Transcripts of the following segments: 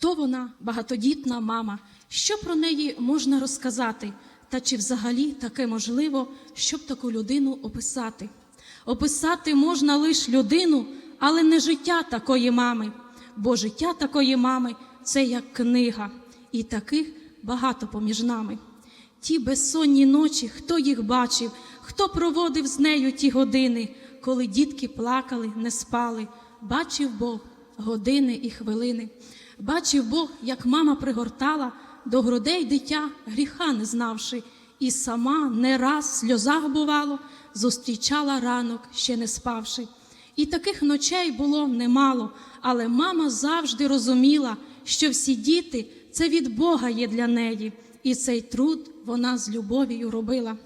Хто вона, багатодітна мама? Що про неї можна розказати? Та чи взагалі таке можливо, щоб таку людину описати? Описати можна лише людину, але не життя такої мами, бо життя такої мами це як книга, і таких багато поміж нами. Ті безсонні ночі, хто їх бачив, хто проводив з нею ті години, коли дітки плакали, не спали, бачив Бог години і хвилини. Бачив Бог, як мама пригортала до грудей дитя, гріха не знавши, і сама не раз в сльозах бувало, зустрічала ранок, ще не спавши. І таких ночей було немало, але мама завжди розуміла, що всі діти це від Бога є для неї, і цей труд вона з любов'ю робила.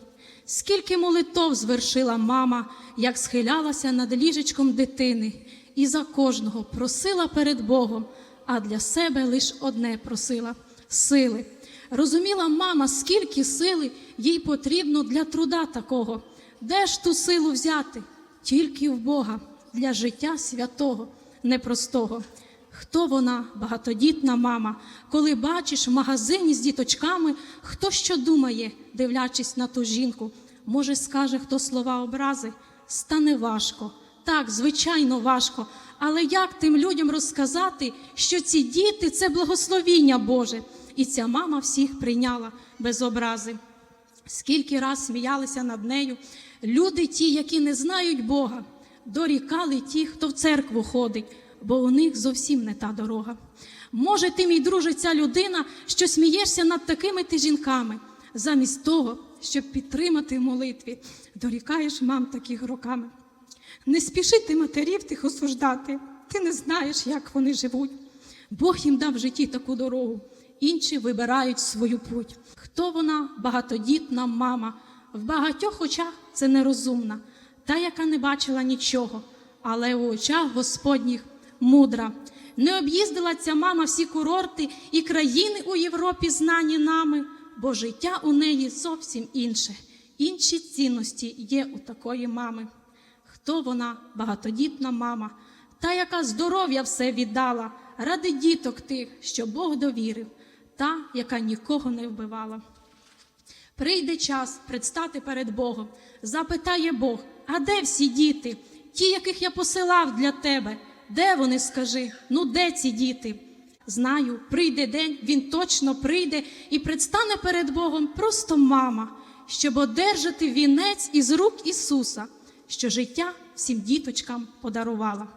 Скільки молитов звершила мама, як схилялася над ліжечком дитини, і за кожного просила перед Богом, а для себе лиш одне просила сили. Розуміла мама, скільки сили їй потрібно для труда такого. Де ж ту силу взяти? Тільки в Бога для життя святого, непростого. Хто вона, багатодітна мама, коли бачиш в магазині з діточками, хто що думає, дивлячись на ту жінку, може, скаже хто слова образи, стане важко. Так, звичайно, важко. Але як тим людям розказати, що ці діти це благословіння Боже, і ця мама всіх прийняла без образи. Скільки раз сміялися над нею люди, ті, які не знають Бога, дорікали ті, хто в церкву ходить, бо у них зовсім не та дорога. Може, ти, мій друже, ця людина, що смієшся над такими ти жінками, замість того, щоб підтримати в молитві, дорікаєш мам таких роками. Не спіши ти матерів тих осуждати, ти не знаєш, як вони живуть. Бог їм дав в житті таку дорогу, інші вибирають свою путь. Хто вона багатодітна мама? В багатьох очах це нерозумна, та, яка не бачила нічого, але у очах Господніх мудра. Не об'їздила ця мама всі курорти і країни у Європі знані нами, бо життя у неї зовсім інше. Інші цінності є у такої мами. Хто вона, багатодітна мама, та, яка здоров'я все віддала ради діток тих, що Бог довірив, та, яка нікого не вбивала. Прийде час предстати перед Богом, запитає Бог, а де всі діти, ті, яких я посилав для тебе? Де вони, скажи? Ну, де ці діти? Знаю, прийде день, він точно прийде і предстане перед Богом просто мама, щоб одержати вінець із рук Ісуса, що життя всім діточкам подарувала.